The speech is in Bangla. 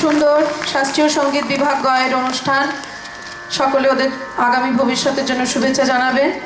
সুন্দর শাস্ত্রীয় সংগীত বিভাগ গয়ের অনুষ্ঠান সকলে ওদের আগামী ভবিষ্যতের জন্য শুভেচ্ছা জানাবেন